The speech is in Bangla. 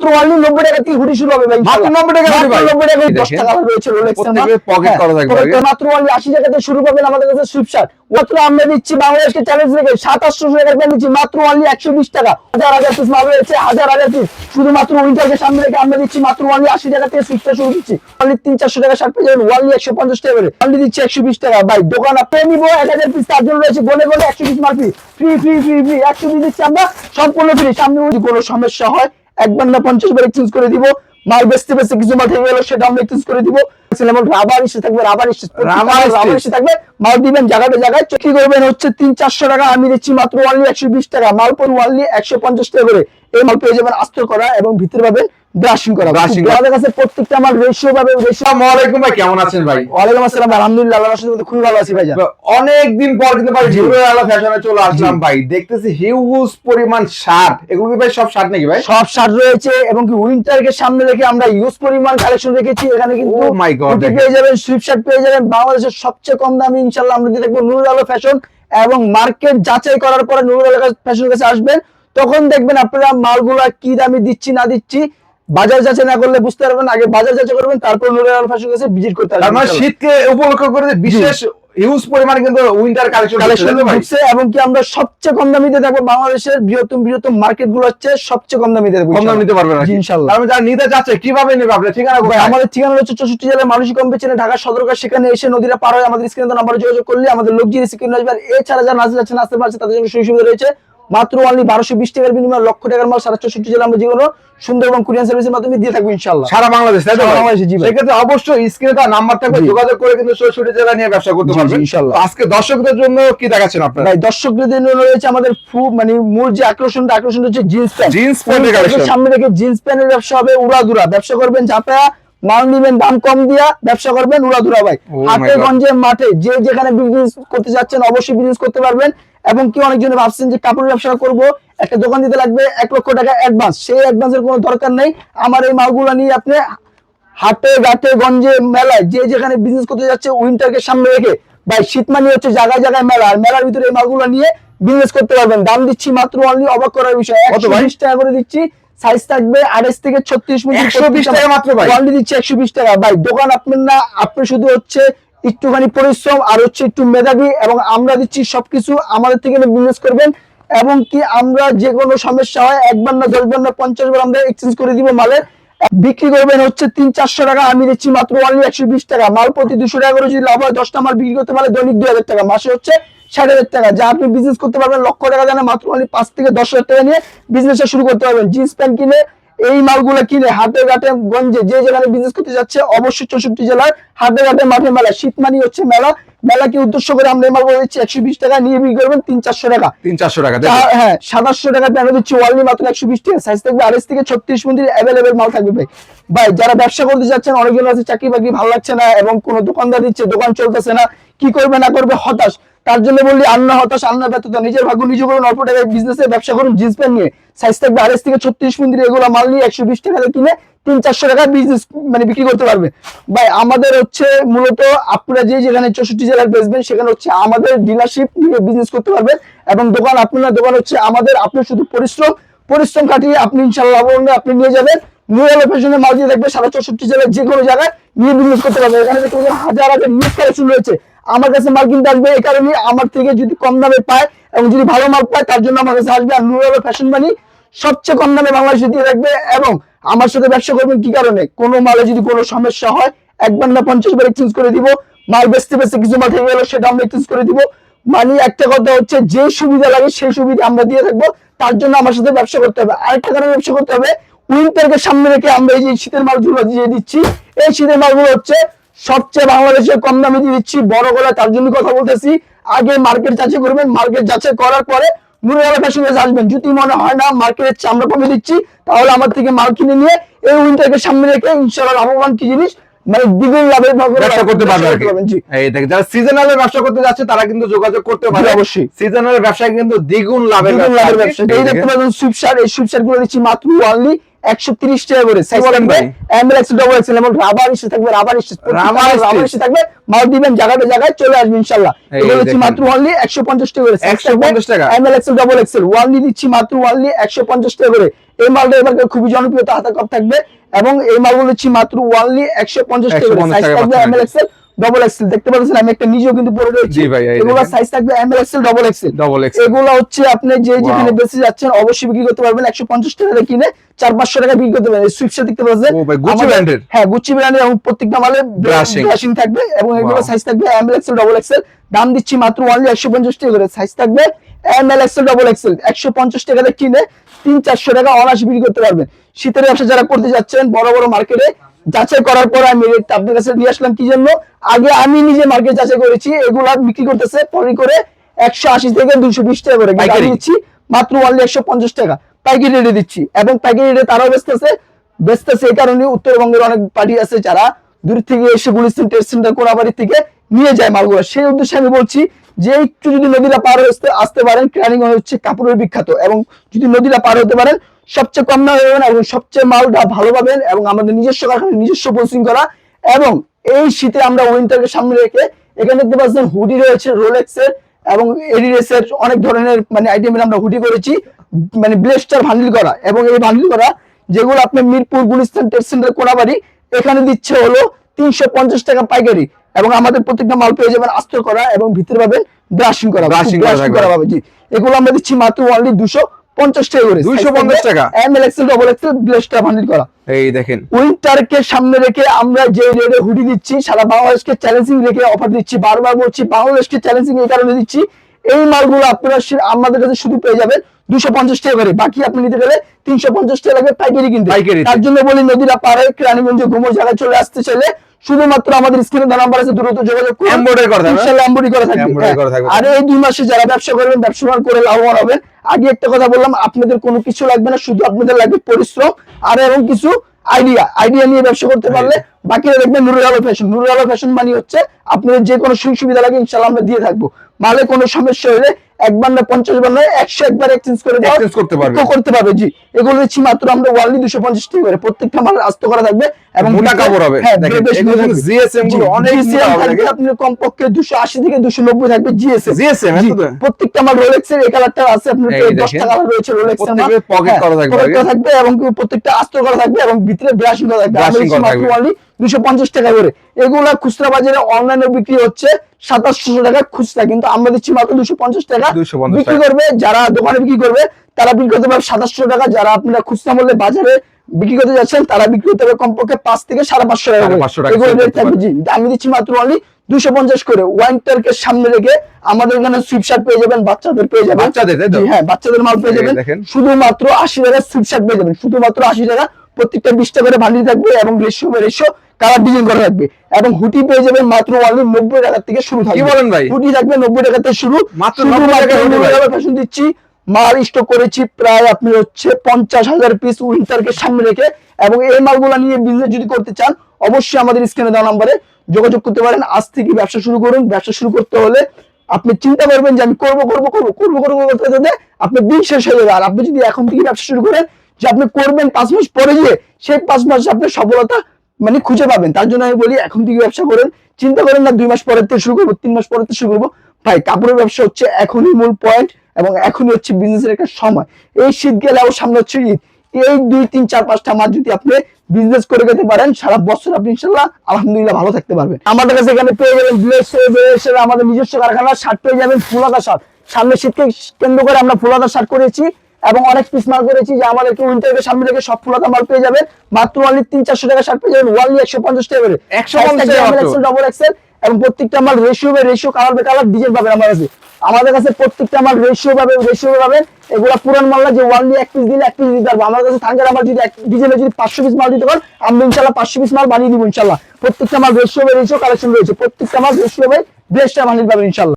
মাত্র অনলি নব্বই টাকা থেকে হুডি শুরু হবে ভাই মাত্র 90 টাকা hoodie ভাই। নব্বই টাকা এই দশ দেখেন। টাকা রয়েছে রোলেক্স প্রত্যেকে pocket করা থাকবে মাত্র অনলি আশি টাকা থেকে শুরু পাবেন আমাদের কাছে সুইপশার্ট মাত্র আমরা দিচ্ছি বাংলাদেশকে চ্যালেঞ্জ রেখে সাতাশশো টাকা প্যান্ট দিচ্ছি মাত্র অনলি একশো বিশ টাকা। হাজার হাজার পিস মাল রয়েছে হাজার হাজার পিস শুধুমাত্র উইন্টারকে সামনে রেখে আমরা দিচ্ছি মাত্র অনলি আশি টাকা থেকে সুইপটা শুরু দিচ্ছি অনলি তিন চারশো টাকা শার্ট পেয়ে যাবেন অনলি একশো পঞ্চাশ টাকা করে। অনলি দিচ্ছি একশো বিশ টাকা। ভাই দোকান আপনি নিবো এক হাজার পিস তার জন্য রয়েছে বলে বলে একশো পিস মাল ফ্রি ফ্রি ফ্রি দিচ্ছি আমরা সম্পূর্ণ ফ্রি সামনে যদি কোনো সমস্যা হয় পঞ্চাশ বার এক্সচেঞ্জ করে দিব। মাল বেচতে বেচতে কিছু মাল থেকে গেল সেটা আমরা এক্সচেঞ্জ করে দিব। রাবার ইস্যু থাকবে রাবার ইস্যু রাবার। ইস্যু থাকবে। মাল দিবেন জায়গাটা জায়গায়। চকি করবেন হচ্ছে তিন চারশো টাকা। আমি দিচ্ছি মাত্র ওয়ানলি একশো বিশ টাকা। মাল পর ওয়ানলি একশো পঞ্চাশ টাকা করে। এই মাল পেয়ে যাবেন আস্ত করা এবং ভিতরে পাবেন ব্রাশিং করা। আমাদের কাছে প্রত্যেকটা মাল রেশিও রেশিও আসসালামু আলাইকুম ভাই কেমন আছেন ভাই? আসসালাম আলহামদুলিল্লাহ আল্লাহর রহমতে খুবই ভালো আছি ভাইজান। অনেক দিন পর কিন্তু ভাই আলা ফ্যাশনে চলে আসলাম ভাই। দেখতেছি হিউজ পরিমাণ শার্ট এগুলো কি ভাই সব শার্ট নাকি ভাই? সব শার্ট রয়েছে এবং কি উইন্টারকে সামনে রেখে আমরা ইউজ পরিমাণ কালেকশন রেখেছি। এখানে কিন্তু God, হুডি দেখেন। পেয়ে যাবেন সুইপ শার্ট পেয়ে যাবেন। বাংলাদেশের সবচেয়ে কম দামে ইনশাল্লাহ আমরা দিয়ে দেখব নুরুল আলো ফ্যাশন এবং মার্কেট যাচাই করার পরে নুরুল আলো ফ্যাশনের কাছে আসবেন। তখন দেখবেন আপনারা মালগুলা কি দামে দিচ্ছি না দিচ্ছি। বাজার যাচাই না করলে বুঝতে পারবেন আগে বাজার যাচাই করবেন তারপর নুরুল আলো ফ্যাশনের কাছে ভিজিট করতে পারবেন মানে শীতকে উপলক্ষ করে বিশেষ হিউজ পরিমাণে কিন্তু উইন্টার কালেকশন ঢুকছে এবং কি আমরা সবচেয়ে কম দামিতে দেখব বাংলাদেশের বৃহত্তম বৃহত্তম মার্কেটগুলো হচ্ছে সবচেয়ে কম দামিতে দেখব কম দাম নিতে পারবেন জি, ইনশাল্লাহ তার মানে যারা নিতে যাচ্ছে কীভাবে নেবে আপনি? ঠিকানা কোথায়? আমাদের ঠিকানা হচ্ছে চৌষট্টি জেলার মানুষই কম পেছনে ঢাকা সদরকার সেখানে এসে নদীরা পার হয় আমাদের স্ক্রিনে নাম্বারে যোগাযোগ করলে আমাদের লোক জিনিস স্ক্রিনে আসবে। আর এছাড়া যারা নাচতে যাচ্ছে নাচতে পারছে তাদের জন্য সুযোগ সুবিধা রয়েছে। মাত্র অনলি বারোশো বিশ টাকার বিনিময়ে লক্ষ টাকার মাল সারা চৌষট্টি জেলা আমরা যে কোনো সুন্দর এবং কুরিয়ান সার্ভিসের মাধ্যমে দিয়ে থাকব ইনশাল্লাহ সারা বাংলাদেশ বাংলাদেশে, জি সেক্ষেত্রে অবশ্যই স্ক্রিনে তার নাম্বার থাকবে যোগাযোগ করে কিন্তু চৌষট্টি জেলা নিয়ে ব্যবসা করতে জি, ইনশাল্লাহ। আজকে দর্শকদের জন্য কি দেখাচ্ছেন আপনারা? ভাই দর্শকদের জন্য রয়েছে আমাদের ফু মানে মূল যে আকর্ষণটা আকর্ষণ হচ্ছে জিন্স প্যান্ট এর collection। সামনে রেখে জিন্স প্যান্টের ব্যবসা হবে উড়াদুরা। ব্যবসা করবেন ঝাপড়া মাল নিবেন দাম কম দিয়া ব্যবসা করবেন উড়াদুরা ভাই। Oh হাটে গঞ্জে মাঠে যে যেখানে বিজনেস করতে যাচ্ছেন অবশ্যই বিজনেস করতে পারবেন। এবং কি অনেকজনে ভাবছেন যে কাপড়ের ব্যবসা করব একটা দোকান দিতে লাগবে এক লক্ষ টাকা অ্যাডভান্স সেই অ্যাডভান্সের কোনো দরকার নেই। আমার এই মালগুলো নিয়ে আপনি হাটে ঘাটে গঞ্জে মেলায় যে যেখানে বিজনেস করতে যাচ্ছে উইন্টারকে সামনে রেখে ভাই শীত মানে হচ্ছে জায়গায় জায়গায় মেলা। আর মেলার ভিতরে এই মালগুলো নিয়ে বিজনেস করতে পারবেন। দাম দিচ্ছি মাত্র অনলি অবাক করার বিষয়। একশো? বিশ টাকা করে দিচ্ছি। সাইজ থাকবে আড়াইশ থেকে ছত্রিশ 120 টাকা মাত্র ভাই? অনলি দিচ্ছি একশো বিশ টাকা। ভাই দোকান আপনার না আপনি শুধু হচ্ছে একটুখানি পরিশ্রম আর হচ্ছে একটু মেধাবী এবং আমরা দিচ্ছি সবকিছু আমাদের থেকে বিজনেস করবেন এবং কি আমরা যে কোনো সমস্যা হয় একবার না দশবার না পঞ্চাশ বার আমরা এক্সচেঞ্জ করে দিব মালের বিক্রি করবেন হচ্ছে তিন, চারশো টাকা, আমি দিচ্ছি মাত্র অনলি একশো বিশ টাকা। মাল প্রতি দুশো টাকা করে যদি লাভ হয়, দশটা মাল বিক্রি করতে পারলে দৈনিক দুই হাজার টাকা, মাসে হচ্ছে ষাট হাজার টাকা। যা আপনি বিজনেস করতে পারবেন, লক্ষ টাকা জানে মাত্র অনলি পাঁচ থেকে দশ হাজার টাকা নিয়ে বিজনেসটা শুরু করতে পারবেন। জিন্স প্যান্ট কিনে এই মালগুলো কিনে হাটে ঘাটে গঞ্জে যে যেখানে বিজনেস করতে যাচ্ছে অবশ্যই চৌষট্টি জেলার হাটে ঘাটে মাঠে মেলা শীত মানি হচ্ছে মেলা। মেলাকে উদ্দেশ্য করে আমরা এই মালগুলো দিচ্ছি একশো বিশ টাকা নিয়ে বিক্রি করবেন তিন চারশো টাকা। তিন চারশো টাকা হ্যাঁ সাতাশশো টাকা প্যান্ট দিচ্ছি ওয়ার্লি মাত্র একশো বিশ টাকা। সাইজ থাকবে আড়াইশ থেকে ছত্রিশ মন্দির অ্যাভেলেবেল মাল থাকবে ভাই। ভাই যারা ব্যবসা করতে যাচ্ছেন অনেকজন আছে চাকরি বাকরি ভালো লাগছে না এবং কোনো দোকানদার দিচ্ছে দোকান চলতেছে না কি করবে না করবে হতাশ। তার জন্য বললি, আন্না হতাশ, আন্না ব্যর্থতা নিজের ভাগ্য নিজে করুন অল্প টাকায় বিজনেসে ব্যবসা করুন জিন্স প্যান্ট নিয়ে। সাইজ থাকবে আড়াইশ থেকে ছত্রিশ মন্দির এগুলো মাল নিয়ে একশো বিশ টাকা কিনে তিন চারশো টাকা বিজনেস মানে বিক্রি করতে পারবে। ভাই, আমাদের হচ্ছে মূলত আপনারা যে যেখানে চৌষট্টি জেলার বেচবেন, সেখানে হচ্ছে আমাদের ডিলারশিপ নিয়ে বিজনেস করতে পারবেন। এবং দোকান, আপনার দোকান হচ্ছে আমাদের, আপনার শুধু পরিশ্রম পরিশ্রম খাটিয়ে আপনি ইনশাল্লাহ আপনি নিয়ে যাবেন। নিউ ফ্যাশনে মাল দিয়ে দেখবে সারা চৌষট্টি জেলার যে কোনো জায়গায় নিয়ে বিজনেস করতে পারবেন এখানে দেখতে হাজার হাজার নিউজ কালেকশন রয়েছে। আমার কাছে মাল কিনতে আসবে এই কারণে আমার থেকে যদি কম দামে পায় এবং যদি ভালো মাল পায়, তার জন্য আমার কাছে আসবে। আর নিউ ফ্যাশন মানি সবচেয়ে কম দামে বাংলাদেশে দিয়ে রাখবে এবং আমার সাথে ব্যবসা করবেন কি কারণে? কোনো মালে যদি কোনো সমস্যা হয়, একবার না পঞ্চাশ বার এক্সচেঞ্জ করে দিব। মাল বেচতে বেচতে কিছু মাল থেকে গেলো, সেটা আমরা এক্সচেঞ্জ করে দিব। মানে একটা কথা হচ্ছে, যে সুবিধা লাগে সেই সুবিধা আমরা দিয়ে থাকব। তার জন্য আমার সাথে ব্যবসা করতে হবে। আরেকটা কারণে ব্যবসা করতে হবে উইন্টারকে সামনে রেখে আমরা এই যে শীতের মালগুলো দিয়ে দিচ্ছি। এই শীতের মালগুলো হচ্ছে সবচেয়ে বাংলাদেশে কম দামে দিয়ে দিচ্ছি। বড় গলা তার জন্য কথা বলতেছি। আগে মার্কেট যাচাই করবেন। মার্কেট যাচাই করার পরে নুরুলা ফ্যাশন আসবেন। যদি মনে হয় না মার্কেটের চেয়ে কমে দিচ্ছি তাহলে আমার থেকে মাল কিনে নিয়ে এই উইন্টারকে সামনে রেখে ইনশাআল্লাহ লাভবান কি জিনিস? মানে দ্বিগুণ লাভের ভাবে ব্যবসা করতে। পারবেন, এই দেখেন যারা সিজনালের ব্যবসা করতে যাচ্ছে তারা কিন্তু যোগাযোগ করতে পারে। অবশ্যই। সিজনালের ব্যবসায় কিন্তু দ্বিগুণ লাভের ব্যবসা এই দেখতে পাচ্ছেন সুইপশার এই সুইপশারগুলো দিচ্ছি মাত্র অনলি একশো তিরিশ টাকা করে সাইজ থাকবে M L X double X এমন রাবার ইস্যু থাকবে rubber issue Rubber rubber issue থাকবে মাল দিবেন জায়গাটা জায়গায় চলে আসবে ইনশাল্লাহ এই এগুলো দিচ্ছি দেখেন। মাত্র অনলি একশো পঞ্চাশ টাকা করে 150 টাকা। M L X double XL only দিচ্ছি মাত্র অনলি একশো পঞ্চাশ টাকা করে। এই মালটা এবার খুবই জনপ্রিয়তা হাতে কপ থাকবে। এবং এই মালগুলো হচ্ছে মাত্র ওয়ানলি একশো পঞ্চাশ টাকা 150 সাইজ থাকবে পাচ্ছেন। M L XL double XL দেখতে পাচ্ছেন? আমি একটা নিজেও কিন্তু পরে রয়েছি। এগুলো সাইজ থাকবে M L XL double XL double X এগুলো হচ্ছে আপনি যে যেখানে বেশি যাচ্ছেন অবশ্যই বিক্রি করতে পারবেন। একশো পঞ্চাশ টাকা কিনে চার পাঁচশো টাকা বিক্রি করতে পারবেন। সুইপসে দেখতে পাচ্ছেন? brand এর? হ্যাঁ গুচি ব্র্যান্ডের এবং প্রত্যেকটা মালে। ব্রাশিং থাকবে এবং এগুলো সাইজ থাকবে M L XL double XL দাম দিচ্ছি মাত্র অনলি একশো পঞ্চাশ টাকা করে। সাইজ থাকবে M L XL double XL একশো পঞ্চাশ টাকা দিয়ে কিনে তিন চারশো টাকা অনায়াসে বিক্রি করতে পারবেন। শীতের ব্যবসা যারা করতে যাচ্ছেন বড় বড় মার্কেটে যাচাই করার পর আমি রেট আপনার কাছে নিয়ে আসলাম কি জন্য? আগে আমি নিজে মার্কেট যাচাই করেছি এগুলা বিক্রি করতেছে পরে করে একশো আশি থেকে দুশো বিশ টাকা করে। পাইকারি? দিচ্ছি মাত্র অনলি একশো পঞ্চাশ টাকা। পাইকারি রেটে দিচ্ছি। এবং পাইকারি রেটে তারাও বেচতেছে। বেচতেছে এই কারণে উত্তরবঙ্গের অনেক পার্টি আছে যারা দূর থেকে এসে গুলিস্তান টেস্ট সেন্টার কোনাবাড়ি থেকে নিয়ে যায় মালগুলো। সেই উদ্দেশ্যে আমি বলছি যে একটু যদি নদীটা পার হতে আসতে পারেন ক্রানিং হচ্ছে কাপড়ের বিখ্যাত এবং যদি নদীটা পার হতে পারেন, সবচেয়ে কম দামে পাবেন এবং সবচেয়ে মালটা ভালো পাবেন এবং আমাদের নিজস্ব কারখানা নিজস্ব পোস্টিং করা এবং এই শীতে আমরা উইন্টারকে সামনে রেখে এখানে দেখতে পাচ্ছেন হুডি রয়েছে রোলেক্সের এবং এডিডাসের অনেক ধরনের মানে আইটেম আমরা হুডি করেছি মানে ব্লেস্টার ভান্ডিল করা এবং এই ভান্ডিল করা যেগুলো আপনি মিরপুর, গুলিস্তান টেস্ট সেন্টার কোনাবাড়ি, এখানে দিচ্ছে হলো তিনশো পঞ্চাশ টাকা পাইকারি এবং আমাদের প্রত্যেকটা মাল পেয়ে যাবেন আস্ত করা এবং ভিতরে পাবেন ব্রাশিং করা ব্রাশিং করা পাবে জি। এগুলো আমরা দিচ্ছি মাত্র অনলি দুশো পঞ্চাশ টাকা করে। 250 টাকা? M L XL double XL ব্লেস্টার ভান্ডিল করা। এই দেখেন। উইন্টারকে সামনে রেখে আমরা যে রেটে হুডি দিচ্ছি সারা বাংলাদেশকে চ্যালেঞ্জিং রেখে অফার দিচ্ছি বারবার বলছি বাংলাদেশকে চ্যালেঞ্জিং এই কারণে দিচ্ছি এই মালগুলো আপনারা আমাদের কাছে শুধু পেয়ে যাবেন দুশো পঞ্চাশ টাকা করে। বাকি আপনি নিতে গেলে তিনশো পঞ্চাশ টাকা লাগবে পাইকারি কিনতে। তার জন্য বলি নদীরা পারে রানীগঞ্জ ঘুমোর জায়গায় চলে আসতে চাইলে শুধুমাত্র আমাদের স্ক্রিনে দেওয়া নাম্বার আছে দ্রুত যোগাযোগ করুন। Embroidery করা থাকবে? ইনশাআল্লাহ embroidery করা থাকবে। Embroidery করা থাকবে। হ্যাঁ। আর এই দুই মাসে যারা ব্যবসা করবেন ব্যবসা করে লাভবান হবেন। আগে একটা কথা বললাম আপনাদের কোনো কিছু লাগবে না শুধু আপনাদের লাগবে পরিশ্রম আর এবং কিছু আইডিয়া। আইডিয়া নিয়ে ব্যবসা করতে পারলে বাকিরা দেখবেন নুরুল আলো ফ্যাশন নুরুল আলো ফ্যাশন মানে হচ্ছে আপনাদের যে কোনো সুযোগ সুবিধা লাগে ইনশাল্লাহ আমরা দিয়ে থাকব। মালে কোনো সমস্যা হলে একবার না পঞ্চাশ বার নয় একশো একবার এক্সচেঞ্জ করে এক্সচেঞ্জ করতে পারবে। করতে পারবে জি এগুলো দিচ্ছি মাত্র আমরা ওয়ার্লি দুশো পঞ্চাশ টাকা করে প্রত্যেকটা মাল আস্ত করা থাকবে এবং মোটা কাপড় হবে। হ্যাঁ গুলো অনেক। আপনার কমপক্ষে দুশো আশি থেকে দুশো নব্বই থাকবে জিএসএম তো? প্রত্যেকটা আমার রোলেক্সের এই কালারটা আছে আপনার এই দশটা দেখেন। কালার রয়েছে প্রত্যেকের pocket করা থাকবে আগে। থাকবে এবং প্রত্যেকটা করা থাকবে এবং ভিতরে ব্রাশিং করা থাকবে Brushing করা থাকবে। দুশো পঞ্চাশ টাকা করে এগুলা খুচরা বাজারে অনলাইনে বিক্রি হচ্ছে সাতাশশো টাকা খুচরা কিন্তু আমরা দিচ্ছি মাত্র দুশো পঞ্চাশ টাকা বিক্রি করবে যারা দোকানে বিক্রি করবে তারা বিক্রি করতে পারবে সাতাশশো টাকা যারা আপনারা খুচরা মূল্যে বাজারে বিক্রি করতে যাচ্ছেন তারা বিক্রি করতে পারবে কমপক্ষে পাঁচ থেকে সাড়ে পাঁচশো টাকা করে। 550 টাকা এগুলো sell থাকবে জি। আমি দিচ্ছি মাত্র অনলি দুশো পঞ্চাশ করে। ওয়াইনটারকে সামনে রেখে আমাদের এখানে সুইপ শার্ট পেয়ে যাবেন বাচ্চাদের পেয়ে যাবেন। বাচ্চাদের, হ্যাঁ বাচ্চাদের মাল পেয়ে যাবেন। শুধুমাত্র আশি টাকা সুইপ শার্ট পেয়ে যাবেন। শুধুমাত্র আশি টাকা প্রত্যেকটা বিশ টাকা করে ভান্ডিল থাকবে এবং রেশিও রেশিও কালার ডিজাইন করা থাকবে। এবং হুটি পেয়ে যাবেন মাত্র অনলি নব্বই টাকা থেকে শুরু থাকবে। কি বলেন ভাই? হুটি থাকবে নব্বই টাকা থেকে শুরু। মাত্র শুধুমাত্র 90 টাকায় হুডি ভাই। আমরা ফ্যাশন দিচ্ছি। মাল স্টক করেছি প্রায় আপনি হচ্ছে পঞ্চাশ হাজার পিস উইন্টারকে সামনে রেখে এবং এই মালগুলো নিয়ে বিজনেস যদি করতে চান, অবশ্যই আমাদের স্ক্রিনে দেওয়া নাম্বারে যোগাযোগ করতে পারেন। আজ থেকে ব্যবসা শুরু করুন। ব্যবসা শুরু করতে হলে আপনি চিন্তা করবেন যে আমি করব করব করব করব করব করতে আপনার দিন শেষ হয়ে যাবে। আর আপনি যদি এখন থেকে ব্যবসা শুরু করেন, যে আপনি করবেন পাঁচ মাস পরে গিয়ে, সেই পাঁচ মাস আপনার সফলতা মানে খুঁজে পাবেন। তার জন্য আমি বলি, এখন থেকে ব্যবসা করেন। চিন্তা করেন না, দুই মাস পরের থেকে শুরু করব, তিন মাস পরের থেকে শুরু করব। ভাই, কাপড়ের ব্যবসা হচ্ছে এখনই মূল পয়েন্ট এবং এখনই হচ্ছে বিজনেসের একটা সময়। এই শীত গেলে আবার সামনে হচ্ছে ঈদ। এই দুই তিন চার পাঁচটা মাস যদি আপনি বিজনেস করে যেতে পারেন সারা বছর আপনি ইনশাল্লাহ আলহামদুলিল্লাহ ভালো থাকতে পারবেন। আমাদের কাছে এখানে পেয়ে বিএসএ আমাদের নিজস্ব কারখানা শার্ট পেয়ে যাবেন ফুলাকা শার্ট সামনে শীতকে কেন্দ্র করে আমরা ফুলাকা শার্ট করেছি এবং অনেক পিস মাল করেছি যে আমাদেরকে উইন্টারকে সামনে রেখে সব ফুলাকা মাল পেয়ে যাবেন। মাত্র অনলি তিন চারশো টাকা শার্ট পেয়ে যাবেন ওয়ানলি একশো পঞ্চাশ টাকা করে। 150 টাকা মাত্র। ডবল এক্সেল এবং প্রত্যেকটা মাল ratio ratio colour by colour design পাবেন আমার কাছে আমাদের কাছে প্রত্যেকটা মাল রেশিও পাবে রেশিও পাবেন এগুলো পুরান মাল না, যে ওয়ানলি এক পিস দিলে এক পিস দিতে পারব। আমার কাছে থাঙ্গার আমার যদি এক ডিজাইনে যদি পাঁচশো পিস মাল দিতে পারেন আমি ইনশাল্লাহ পাঁচশো পিস মাল বানিয়ে দিব ইনশাল্লাহ। প্রত্যেকটা মাল রেশিও বাই রেশিও কালেকশন রয়েছে। প্রত্যেকটা মাল রেশিও বাই বেস্টটা বানিয়ে পাবেন ইনশাল্লাহ।